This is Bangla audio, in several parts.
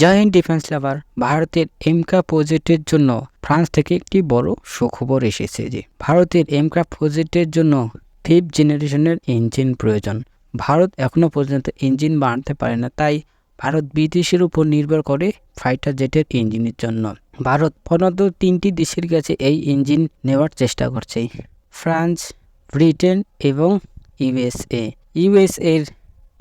জয়েন্ট ডিফেন্স লাভার ভারতের এমকা প্রজেক্টের জন্য ফ্রান্স থেকে একটি বড় সুখবর এসেছে যে, ভারতের এমকা প্রজেক্টের জন্য ফিফথ জেনারেশনের ইঞ্জিন প্রয়োজন। ভারত এখনও পর্যন্ত ইঞ্জিন বানাতে পারে না, তাই ভারত বিদেশের উপর নির্ভর করে ফাইটার জেটের ইঞ্জিনের জন্য। ভারত প্রধানত তিনটি দেশের কাছে এই ইঞ্জিন নেওয়ার চেষ্টা করছে। ফ্রান্স, ব্রিটেন এবং USA ইউএসএর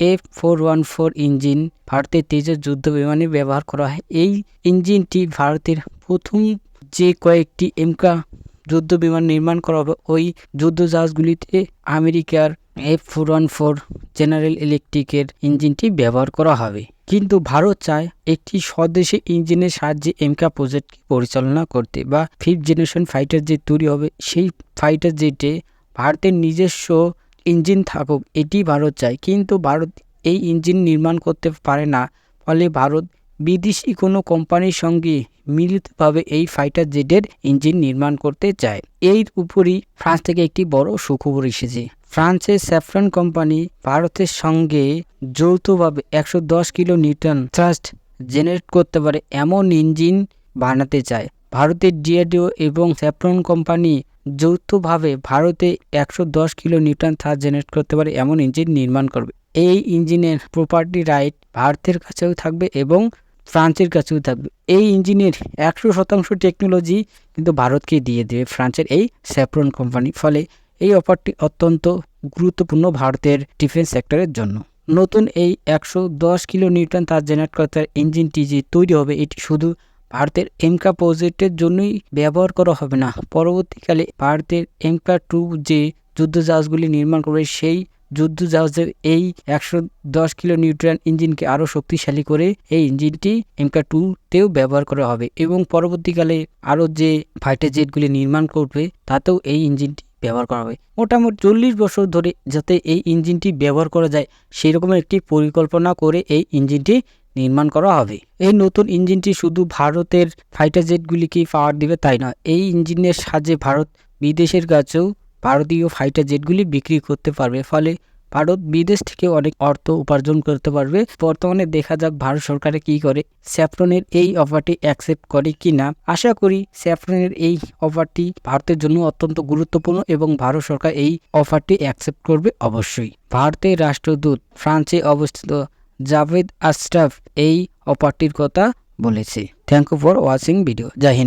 F four one four engine ভারতের তেজস যুদ্ধ বিমানে ব্যবহার করা হয়। এই ইঞ্জিনটি ভারতের প্রথম যে কয়েকটি এমকা যুদ্ধ বিমান নির্মাণ করা হবে, ওই যুদ্ধ জাহাজগুলিতে আমেরিকার F four one four general ইলেকট্রিকের ইঞ্জিনটি ব্যবহার করা হবে। কিন্তু ভারত চায় একটি স্বদেশি ইঞ্জিনের সাহায্যে এমকা প্রজেক্টকে পরিচালনা করতে বা ফিফথ জেনারেশন ফাইটার জেট তৈরি হবে। সেই ফাইটার জেটে ভারতের নিজস্ব ইঞ্জিন থাকুক, এটি ভারত চায়। কিন্তু ভারত এই ইঞ্জিন নির্মাণ করতে পারে না। ফলে ভারত বিদেশি কোনো কোম্পানির সঙ্গে মিলিতভাবে এই ফাইটার জেটের ইঞ্জিন নির্মাণ করতে চায়। এর উপরই ফ্রান্স থেকে একটি বড় সুখবর এসেছে। ফ্রান্সের স্যাফরন কোম্পানি ভারতের সঙ্গে যৌথভাবে একশো দশ কিলো নিউটন থ্রাস্ট জেনারেট করতে পারে এমন ইঞ্জিন বানাতে চায়। ভারতের ডিআরডিও এবং স্যাফরন কোম্পানি যৌথভাবে ভারতে একশো দশ কিলো নিউটন থ্রাস্ট জেনারেট করতে পারে এমন ইঞ্জিন নির্মাণ করবে। এই ইঞ্জিনের প্রপার্টি রাইট ভারতের কাছেও থাকবে এবং ফ্রান্সের কাছেও থাকবে। এই ইঞ্জিনের একশো শতাংশ টেকনোলজি কিন্তু ভারতকে দিয়ে দেবে, ফ্রান্সের এই স্যাপ্রন কোম্পানি ফলে এই অফারটি অত্যন্ত গুরুত্বপূর্ণ ভারতের ডিফেন্স সেক্টরের জন্য। নতুন এই একশো দশ কিলো নিউটন তার জেনারেট করতে ইঞ্জিনটি যে তৈরি হবে, এটি শুধু ভারতের এমকা প্রজেক্টের জন্যই ব্যবহার করা হবে না। পরবর্তীকালে ভারতের এমকা টু যে যুদ্ধ জাহাজগুলি নির্মাণ করবে, সেই যুদ্ধ জাহাজের এই একশো দশ কিলো নিউট্রিয়ান ইঞ্জিনকে আরও শক্তিশালী করে এই ইঞ্জিনটি এমকা টুতেও ব্যবহার করা হবে এবং পরবর্তীকালে আরও যে ফাইটার জেটগুলি নির্মাণ করবে, তাতেও এই ইঞ্জিনটি ব্যবহার করা হবে। মোটামুটি চল্লিশ বছর ধরে যাতে এই ইঞ্জিনটি ব্যবহার করা যায় সেই রকমের একটি পরিকল্পনা করে এই ইঞ্জিনটি নির্মাণ করা হবে। এই নতুন ইঞ্জিনটি শুধু ভারতের ফাইটার জেটগুলিকে পাওয়ার দিবে, তাই নয়, এই ইঞ্জিনের সাহায্যে ভারত বিদেশের কাছেও ভারতীয় ফাইটার জেটগুলি বিক্রি করতে পারবে। ফলে ভারত বিদেশ থেকে অনেক অর্থ উপার্জন করতে পারবে। বর্তমানে দেখা যাক ভারত সরকারে কি করে। স্যাফরনের এই অফারটি অ্যাকসেপ্ট করে কি না? আশা করি স্যাফরনের এই অফারটি ভারতের জন্য অত্যন্ত গুরুত্বপূর্ণ এবং ভারত সরকার এই অফারটি অ্যাকসেপ্ট করবে অবশ্যই। ভারতের রাষ্ট্রদূত, ফ্রান্সে অবস্থিত জাভেদ আশরাফ এই অফারটির কথা বলেছে। Thank you for watching video Joy